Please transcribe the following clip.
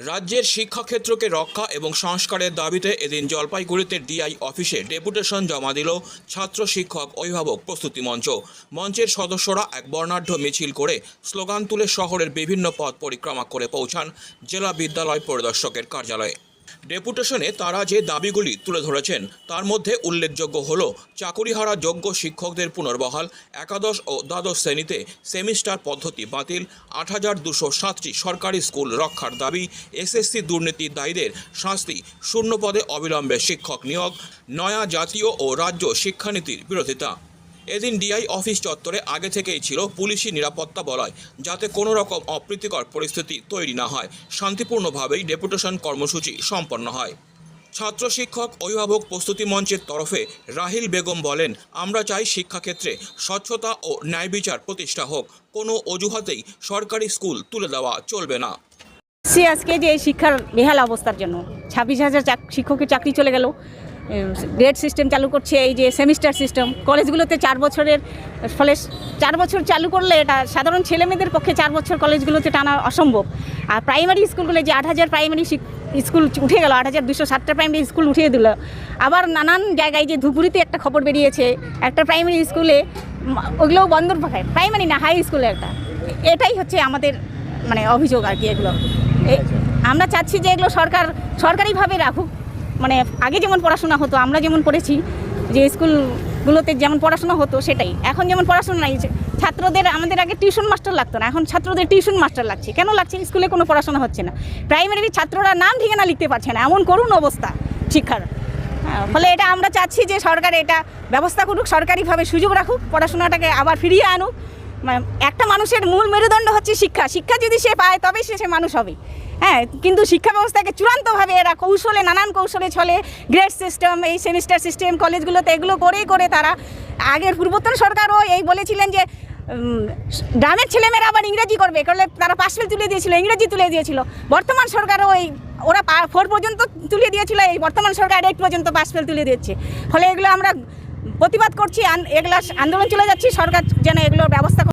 রাজ্যের শিক্ষাক্ষেত্রকে রক্ষা এবং সংস্কারের দাবিতে এদিন জলপাইগুড়িতে ডিআই অফিসে ডেপুটেশন জমা দিল ছাত্র শিক্ষক অভিভাবক প্রস্তুতি মঞ্চ। মঞ্চের সদস্যরা এক বর্ণাঢ্য মিছিল করে স্লোগান তুলে শহরের বিভিন্ন পথ পরিক্রমা করে পৌঁছান জেলা বিদ্যালয় পরিদর্শকের কার্যালয়ে। ডেপুটেশনে তারা যে দাবিগুলি তুলে ধরেছেন, তার মধ্যে উল্লেখযোগ্য হল চাকুরিহারা যোগ্য শিক্ষকদের পুনর্বহাল, একাদশ ও দ্বাদশ শ্রেণীতে সেমিস্টার পদ্ধতি বাতিল, আট হাজার দুশো সাতটি সরকারি স্কুল রক্ষার দাবি, এসএসসি দুর্নীতি দায়ীদের শাস্তি, শূন্য পদে অবিলম্বে শিক্ষক নিয়োগ, নয়া জাতীয় ও রাজ্য শিক্ষানীতির বিরোধিতা। এদিন ডিআই অফিস চত্বরে আগে থেকেই ছিল পুলিশি নিরাপত্তা বলয়, যাতে কোনো রকম অপ্রীতিকর পরিস্থিতি তৈরি না হয়। শান্তিপূর্ণভাবেই ডেপুটেশন কর্মসূচি সম্পন্ন হয়। ছাত্র শিক্ষক, অভিভাবক প্রস্তুতি মঞ্চের তরফে রাহিল বেগম বলেন, আমরা চাই শিক্ষাক্ষেত্রে স্বচ্ছতা ও ন্যায় বিচার প্রতিষ্ঠা হোক। কোনো অজুহাতেই সরকারি স্কুল তুলে দেওয়া চলবে না। সে আজকে যে শিক্ষার বেহাল অবস্থার জন্য, ছাব্বিশ হাজার শিক্ষকের চাকরি চলে গেল। গ্রেড সিস্টেম চালু করছে, এই যে সেমিস্টার সিস্টেম কলেজগুলোতে চার বছরের, ফলে চার বছর চালু করলে এটা সাধারণ ছেলেমেয়েদের পক্ষে চার বছর কলেজগুলোতে টানা অসম্ভব। আর প্রাইমারি স্কুলগুলো যে আট হাজার প্রাইমারি স্কুল উঠে গেল, আট হাজার দুশো ষাটটা প্রাইমারি স্কুল উঠিয়ে দিল। আবার নানান জায়গায় যে ধুপুরিতে একটা খবর বেরিয়েছে, একটা প্রাইমারি স্কুলে ওগুলোও বন্ধ পাখায় প্রাইমারি না হাই স্কুলে একটা। এটাই হচ্ছে আমাদের মানে অভিযোগ আর কি এগুলো। আমরা চাচ্ছি যে এগুলো সরকার, সরকারিভাবে রাখুক। মানে আগে যেমন পড়াশোনা হতো আমরা যেমন পড়েছি যে স্কুলগুলোতে যেমন পড়াশোনা হতো সেটাই। এখন যেমন পড়াশোনা নাই ছাত্রদের আমাদের আগে টিউশন মাস্টার লাগতো না এখন ছাত্রদের টিউশন মাস্টার লাগছে। কেন লাগছে? স্কুলে কোনো পড়াশোনা হচ্ছে না। প্রাইমারি ছাত্ররা নাম ঠিকানা লিখতে পারছে না এমন করুন অবস্থা শিক্ষার। হ্যাঁ, ফলে এটা আমরা চাচ্ছি যে সরকার এটা ব্যবস্থা করুক সরকারিভাবে সুযোগ রাখুক পড়াশোনাটাকে আবার ফিরিয়ে আনুক। একটা মানুষের মূল মেরুদণ্ড হচ্ছে শিক্ষা। শিক্ষা যদি সে পায় তবে সে সে মানুষ হবে। হ্যাঁ কিন্তু শিক্ষা ব্যবস্থাকে চূড়ান্তভাবে এরা কৌশলে, নানান কৌশলে চলে। গ্রেড সিস্টেম, এই সেমিস্টার সিস্টেম, কলেজগুলোতে এগুলো করেই করে তারা। আগের পূর্বতন সরকারও এই বলেছিলেন যে গ্রামের ছেলেমেয়েরা আবার ইংরেজি করবে। করলে তারা পাশ তুলে দিয়েছিল, ইংরেজি তুলে দিয়েছিল। বর্তমান সরকারও এই, ওরা ফোর পর্যন্ত তুলে দিয়েছিল, এই বর্তমান সরকার এইট পর্যন্ত পাশ ফেল তুলে দিচ্ছে। ফলে এগুলো আমরা প্রতিবাদ করছি এগুলো আন্দোলন চলে যাচ্ছি, সরকার যেন এগুলোর ব্যবস্থা।